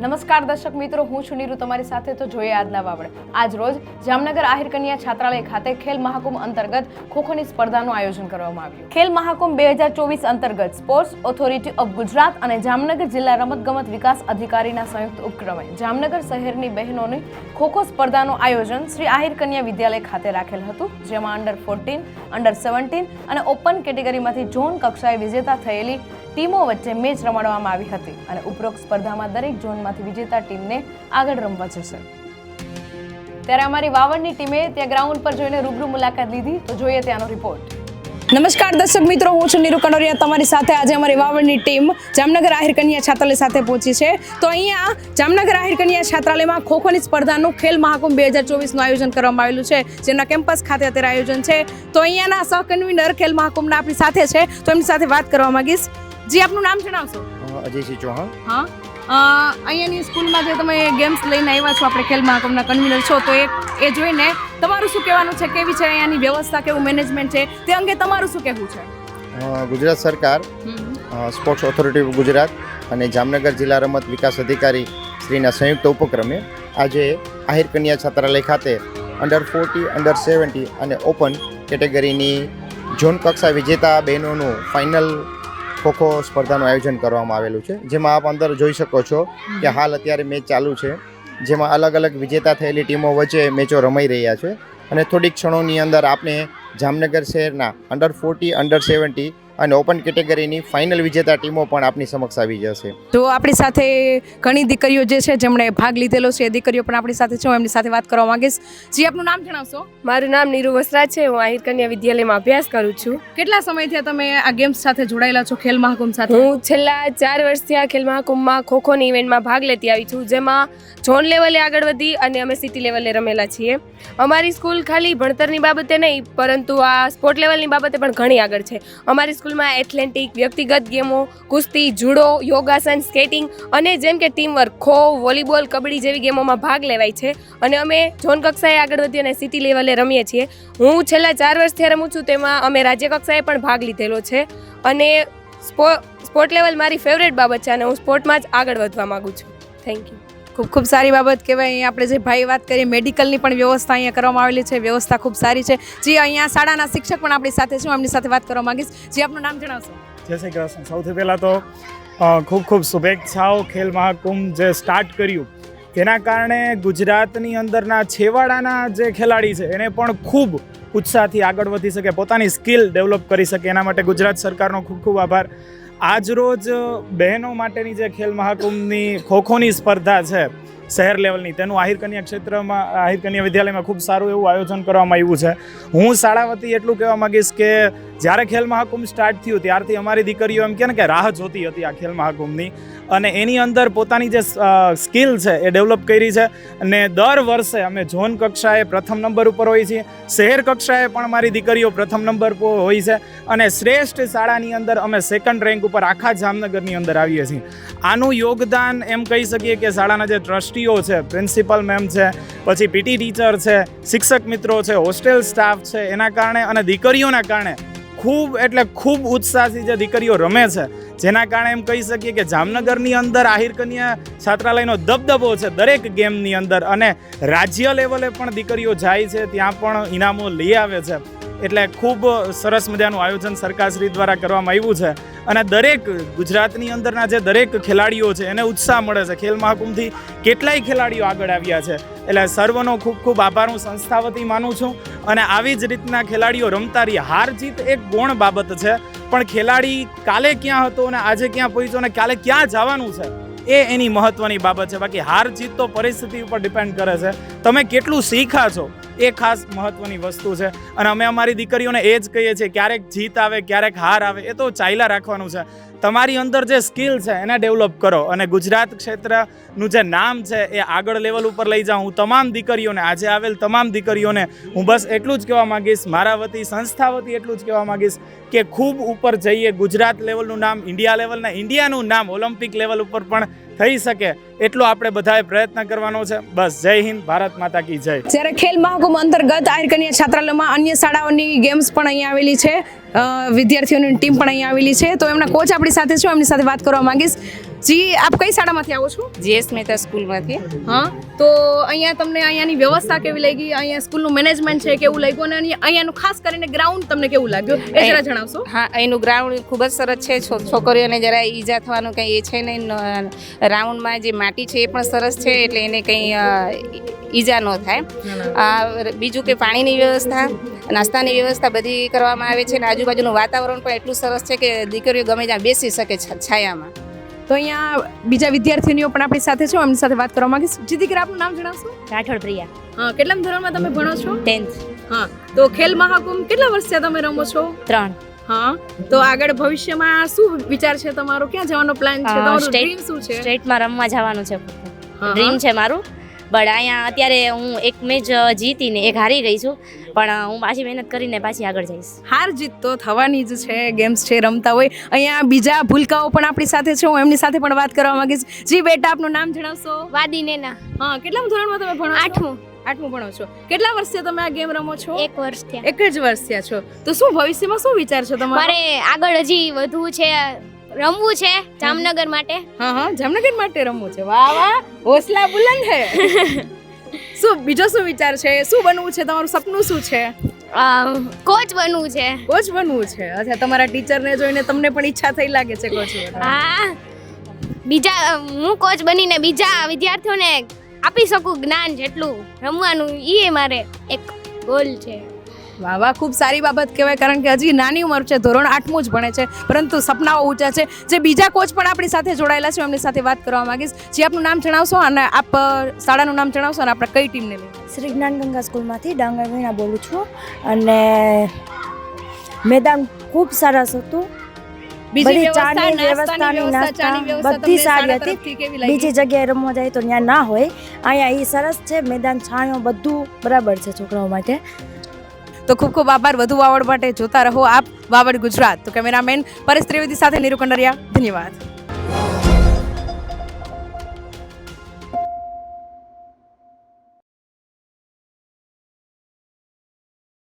નમસ્કાર દર્શક મિત્રો, હું છું નીરુ. તમારી સાથે તો જોઈએ આજના વાવડ આજ રોજ જામનગર આહિર કન્યા છાત્રાલય ખાતે ખેલ મહાકુંભ અંતર્ગત ખોખોની સ્પર્ધાનું આયોજન કરવામાં આવ્યું. ખેલ મહાકુંભ બે હજાર ચોવીસ અંતર્ગત સ્પોર્ટ્સ ઓથોરિટી ઓફ ગુજરાત અને જામનગર જિલ્લા રમતગમત વિકાસ અધિકારીના સંયુક્ત ઉપક્રમે જામનગર શહેરની બહેનોની ખોખો સ્પર્ધાનું આયોજન શ્રી આહિર કન્યા વિદ્યાલય ખાતે રાખેલ હતું, જેમાં અંડર ફોર્ટીન અંડર સેવન્ટીન અને ઓપન કેટેગરીમાંથી ઝોન કક્ષાએ વિજેતા થયેલી ટીમો વચ્ચે મેચ રમાડવામાં આવી હતી અને ઉપરોક્ત સ્પર્ધામાં દરેક ઝોનમાંથી વિજેતા ટીમને આગળ રમવા જશે. ત્યારે અમારી વાવડની ટીમે ત્યાં ગ્રાઉન્ડ પર જોઈને રૂબરૂ મુલાકાત લીધી, તો જોઈએ ત્યાંનો રિપોર્ટ. નમસ્કાર, દર્શક મિત્રો, હું છું નીરુ કનોરિયા. તમારી સાથે આજે અમારી વાવડની ટીમ જામનગર આહિર કન્યા છાત્રાલય સાથે પહોંચી છે. તો અહીંયા જામનગર આહિર કન્યા છાત્રાલયમાં ખોખોની સ્પર્ધાનું ખેલ મહાકુંભ બે હજાર ચોવીસનું આયોજન કરવામાં આવેલું છે જેમના કેમ્પસ ખાતે અત્યારે આયોજન છે. તો અહીંયાના સહકન્વીનર ખેલ મહાકુંભના આપણી સાથે છે. તો એમની સાથે વાત કરવા માંગીશ. જી આપનું નામ જણાવશો? અજયસિંહ ચૌહાણ. હા. અહીંયાની સ્કૂલમાં જે તમે ગેમ્સ લઈને આવ્યા છો આપણે ખેલ મહાકુંભના કન્વીનર છો તો એ એ જોઈને તમારું શું કહેવાનું છે? કેવી છે અહીંયાની વ્યવસ્થા? કેવું મેનેજમેન્ટ છે? તે અંગે તમારું શું કહેવું છે? ગુજરાત સરકાર સ્પોર્ટ્સ ઓથોરિટી ઓફ ગુજરાત અને જામનગર જિલ્લા રમત વિકાસ અધિકારી શ્રીના સંયુક્ત ઉપક્રમે આજે આહિર કન્યા છાત્રાલય ખાતે અંડર ફોર્ટી અંડર સેવન્ટી અને ઓપન કેટેગરીની ઝોન કક્ષા વિજેતા બહેનોનું ફાઇનલ ખોખો સ્પર્ધાનું આયોજન કરવામાં આવેલું છે. જેમાં આપ અંદર જોઈ શકો છો કે હાલ અત્યારે મેચ ચાલુ છે. જેમાં અલગ અલગ વિજેતા થયેલી ટીમો વચ્ચે મેચો રમાઈ રહ્યા છે. અને થોડીક ક્ષણોની અંદર આપણે જામનગર શહેરના અંડર ફોર્ટી અંડર સેવન્ટી અને ઓપન કેટેગરીની ફાઇનલ વિજેતા ટીમો પણ આપની સમક્ષ આવી જશે. તો આપણી સાથે ઘણી દીકરીઓ જે છે જેમણે ભાગ લીધેલો છે એ દીકરીઓ પણ આપણી સાથે છે હું એમની સાથે વાત કરવા માંગીશ. જી આપનું નામ જણાવશો? મારું નામ નીરુ વસરા છે હું આહિર કન્યા વિદ્યાલયમાં અભ્યાસ કરું છું. કેટલા સમયથી તમે આ ગેમ્સ સાથે જોડાયેલા છો ખેલ મહાકુંભ સાથે? હું છેલ્લા ચાર વર્ષથી આ ખેલ મહાકુંભમાં ખોખોની ઇવેન્ટમાં ભાગ લેતી આવી છું જેમાં ઝોન લેવલે આગળ વધી અને અમે સિટી લેવલે રમેલા છીએ. અમારી સ્કૂલ ખાલી ભણતરની બાબતે નહીં પરંતુ આ સ્પોર્ટ લેવલની બાબતે પણ ઘણી આગળ છે. અમારી સ્કૂલમાં એથ્લેટિક, વ્યક્તિગત ગેમો, કુસ્તી, જુડો, યોગાસન, સ્કેટિંગ અને જેમ કે team work kho, volleyball, kabaddi જેવી ગેમોમાં ભાગ લેવાય છે. અને અમે ઝોન કક્ષાએ આગળ વધી અને સિટી લેવલે રમીએ છીએ. હું છેલ્લા ચાર વર્ષથી રમું છું, તેમાં અમે રાજ્ય કક્ષાએ પણ ભાગ લીધેલો છે. અને સ્પો, સ્પોર્ટ લેવલ મારી ફેવરેટ બાબત છે અને હું સ્પોર્ટમાં જ આગળ વધવા માગું છું. Thank you. ખૂબ ખૂબ સારી બાબત કહેવાય. અહીંયા આપણે જે ભાઈ વાત કરીએ મેડિકલની પણ વ્યવસ્થા અહીંયા કરવામાં આવેલી છે. વ્યવસ્થા ખૂબ સારી છે. જે, અહીંયા શાળાના શિક્ષક પણ આપણી સાથે છે. હું એમની સાથે વાત કરવા માંગીશ. જે, આપનું નામ જણાવશો? જય શ્રી કૃષ્ણ. સૌથી પહેલાં તો ખૂબ ખૂબ શુભેચ્છાઓ ખેલ મહાકુંભ જે સ્ટાર્ટ કર્યું. તેના કારણે ગુજરાતની અંદરના છેવાડાના જે ખેલાડી છે, એને પણ ખૂબ ઉત્સાહથી આગળ વધી શકે, પોતાની સ્કિલ ડેવલપ કરી શકે. એના માટે ગુજરાત સરકારનો ખૂબ ખૂબ આભાર. આજરોજ બહેનો માટેની જે ખેલ મહાકુંભની ખોખોની સ્પર્ધા છે શહેર લેવલની, તેનું આહિર કન્યા ક્ષેત્રમાં, આહિર કન્યા વિદ્યાલયમાં ખૂબ સારું એવું આયોજન કરવામાં આવ્યું છે. હું શાળા વતી એટલું કહેવા માંગીશ કે જ્યારે ખેલ મહાકુંભ સ્ટાર્ટ થયું, ત્યારથી અમારી દીકરીઓ એમ કહે કે રાહ જોતી હતી આ ખેલ મહાકુંભની. અને એની અંદર પોતાની જે સ્કિલ છે એ ડેવલપ કરી છે. અને દર વર્ષે અમે ઝોન કક્ષાએ પ્રથમ નંબર ઉપર હોઈએ છીએ. શહેર કક્ષાએ પણ મારી દીકરીઓ પ્રથમ નંબર પર હોય છે. અને શ્રેષ્ઠ શાળાની અંદર અમે સેકન્ડ રેન્ક ઉપર આખા જામનગરની અંદર આવીએ છીએ. આનું યોગદાન એમ કહી શકીએ કે શાળાના જે ટ્રસ્ટીઓ છે, પ્રિન્સિપલ મેમ છે, પછી પીટી ટીચર છે, શિક્ષક મિત્રો છે, હોસ્ટેલ સ્ટાફ છે, એના કારણે અને દીકરીઓના કારણે ખૂબ, એટલે ખૂબ ઉત્સાહથી જે દીકરીઓ રમે છે, જેના કારણે એમ કહી શકીએ કે જામનગરની અંદર આહિર કન્યા છાત્રાલયનો દબદબો છે દરેક ગેમની અંદર અને રાજ્ય લેવલે પણ દીકરીઓ જાય છે, ત્યાં પણ ઇનામો લઈ આવે છે. એટલે ખૂબ સરસ મજાનું આયોજન સરકારશ્રી દ્વારા કરવામાં આવ્યું છે અને દરેક ગુજરાતની અંદરના જે દરેક ખેલાડીઓ છે એને ઉત્સાહ મળે છે. ખેલ મહાકુંભથી કેટલાય ખેલાડીઓ આગળ આવ્યા છે. એટલે સર્વનો ખૂબ ખૂબ આભાર. હું સંસ્થા વતી માનું છું અને આવી જ રીતના ખેલાડીઓ રમતા રહી હાર જીત એક ગૌણ બાબત છે, પણ ખેલાડી કાલે ક્યાં હતો અને આજે ક્યાં પહોંચ્યો અને કાલે ક્યાં જવાનું છે, એ એની મહત્વની બાબત છે. બાકી હાર જીત તો પરિસ્થિતિ ઉપર ડિપેન્ડ કરે છે. તમે કેટલું શીખા છો એ ખાસ મહત્વની વસ્તુ છે. અને અમે અમારી દીકરીઓને એ જ કહીએ છીએ, ક્યારેક જીત આવે, ક્યારેક હાર આવે, એ તો ચાલ્યા રાખવાનું છે. તમારી અંદર જે સ્કિલ છે એને ડેવલપ કરો અને ગુજરાત ક્ષેત્રનું જે નામ છે એ આગળ લેવલ ઉપર લઈ જાઉં હું તમામ દીકરીઓને, આજે આવેલ તમામ દીકરીઓને હું બસ એટલું જ કહેવા માંગીશ, મારા વતી, સંસ્થા વતી એટલું જ કહેવા માંગીશ કે ખૂબ ઉપર જઈએ. ગુજરાત લેવલનું નામ, ઇન્ડિયા લેવલના, ઇન્ડિયાનું નામ ઓલિમ્પિક લેવલ ઉપર પણ થઈ શકે એટલો આપણે બધાએ પ્રયત્ન કરવાનો છે. બસ જય હિન્દ, ભારત માતા કી જય. જ્યારે ખેલ મહાકુંભ અંતર્ગત આહિર કન્યા છાત્રાલયમાં અન્ય શાળાઓની ગેમ્સ પણ અહીંયા આવેલી છે વિદ્યાર્થીઓની ટીમ પણ અહીંયા આવેલી છે. તો એમના કોચ આપણી સાથે છું એમની સાથે વાત કરવા માંગીશ. જી આપ કઈ શાળામાંથી આવો છો? જીએસ મહેતા સ્કૂલમાંથી. હા તો અહીંયા તમને અહીંયાની વ્યવસ્થા કેવી લાગી? અહીંયા સ્કૂલનું મેનેજમેન્ટ છે કેવું લાગ્યું? અને અહીંયા- અહીંયાનું ખાસ કરીને ગ્રાઉન્ડ તમને કેવું લાગ્યું? એ જરા જણાવશો. હા એનું ગ્રાઉન્ડ ખૂબ જ સરસ છે. છોકરીઓને જરા ઈજા થવાનું કંઈ એ છે નહીં. રાઉન્ડમાં જે માટી છે એ પણ સરસ છે એટલે એને કંઈ ઈજા ન થાય. બીજું કે પાણીની વ્યવસ્થા નાસ્તાની વ્યવસ્થા બધી કરવામાં આવે છે. અને આજુબાજુનું વાતાવરણ પણ એટલું સરસ છે કે દીકરીઓ ગમે ત્યાં બેસી શકે છાયામાં. તો અહીંયા બીજા વિદ્યાર્થીનીઓ પણ આપણી સાથે છે. એમની સાથે વાત કરવા માંગીશ. જી દીકરા આપનું નામ જણાવશો? રાઠોડ પ્રિયા. હા કેટલામ ધોરણમાં તમે ભણો છો? ટેન્થ હા તો ખેલ મહાકુંભ કેટલા વર્ષથી તમે રમો છો? ત્રણ. હા તો આગળ ભવિષ્યમાં શું વિચાર છે તમારો? ક્યાં જવાનો પ્લાન છે? તમારો ડ્રીમ શું છે? સ્ટેટમાં રમવા જવાનું છે. ડ્રીમ છે મારું. બટ અહીંયા અત્યારે હું એક મેચ જીતીને એક હારી ગઈ છું. પણ હું પાછી મહેનત કરીને પાછી આગળ જઈશ. હાર જીત તો થવાની જ છે ગેમ્સ છે રમતા હોય. અહીંયા બીજા ભૂલકાઓ પણ આપણી સાથે છે હું એમની સાથે પણ વાત કરવા માંગીશ. જી બેટા આપનું નામ જણાવશો? વાદીનેના હા કેટલામ ધોરણમાં તમે ભણો આઠમું. આઠમું ભણો છો. કેટલા વર્ષથી તમે આ ગેમ રમો છો? એક વર્ષ થયા. એક જ વર્ષ થયા છો. તો શું ભવિષ્યમાં શું વિચાર છે તમારો? મારે આગળ હજી વધવું છે રમવું છે જામનગર માટે. હા હા જામનગર માટે રમવું છે. વાહ વાહ હોસલા બુલંદ હે. શું બીજો શું વિચાર છે? શું બનવું છે? તમારું સપનું શું છે? કોચ બનવું છે. કોચ બનવું છે? અચ્છા તમારા ટીચરને જોઈને તમને પણ ઈચ્છા થઈ લાગે છે કોચ હા. બીજા હું કોચ બનીને બીજા વિદ્યાર્થીઓને આપી શકું જ્ઞાન જેટલું રમવાનું એ મારે એક ગોલ છે. વાહ વાહ ખૂબ સારી બાબત કહેવાય કારણ કે હજી નાની ઉંમર છે ધોરણ આઠમું જ ભણે છે પરંતુ સપનાઓ ઊંચા છે. જે બીજા કોચ પણ આપણી સાથે જોડાયેલા છે એમની સાથે વાત કરવા માંગીશ. જે આપનું નામ જણાવશો અને આપ શાળાનું નામ જણાવશો અને આપણે કઈ ટીમને લઈને? શ્રી જ્ઞાન ગંગા સ્કૂલમાંથી ડાંગર વીણા બોલું છું. અને મેદાન ખૂબ સરસ હતું. બધી ચાની વ્યવસ્થાની નાસ્તા બધી સારી હતી. બીજી જગ્યાએ રમવા જાય તો ત્યાં ના હોય. અહીંયા એ સરસ છે મેદાન છાંયો બધું બરાબર છે છોકરાઓ માટે. તો ખૂબ ખૂબ આભાર. વધુ વાવડ માટે જોતા રહો આપ, વાવડ ગુજરાત. તો કેમેરામેન પરેશ ત્રિવેદી સાથે નીરુ કંડરિયા ધન્યવાદ.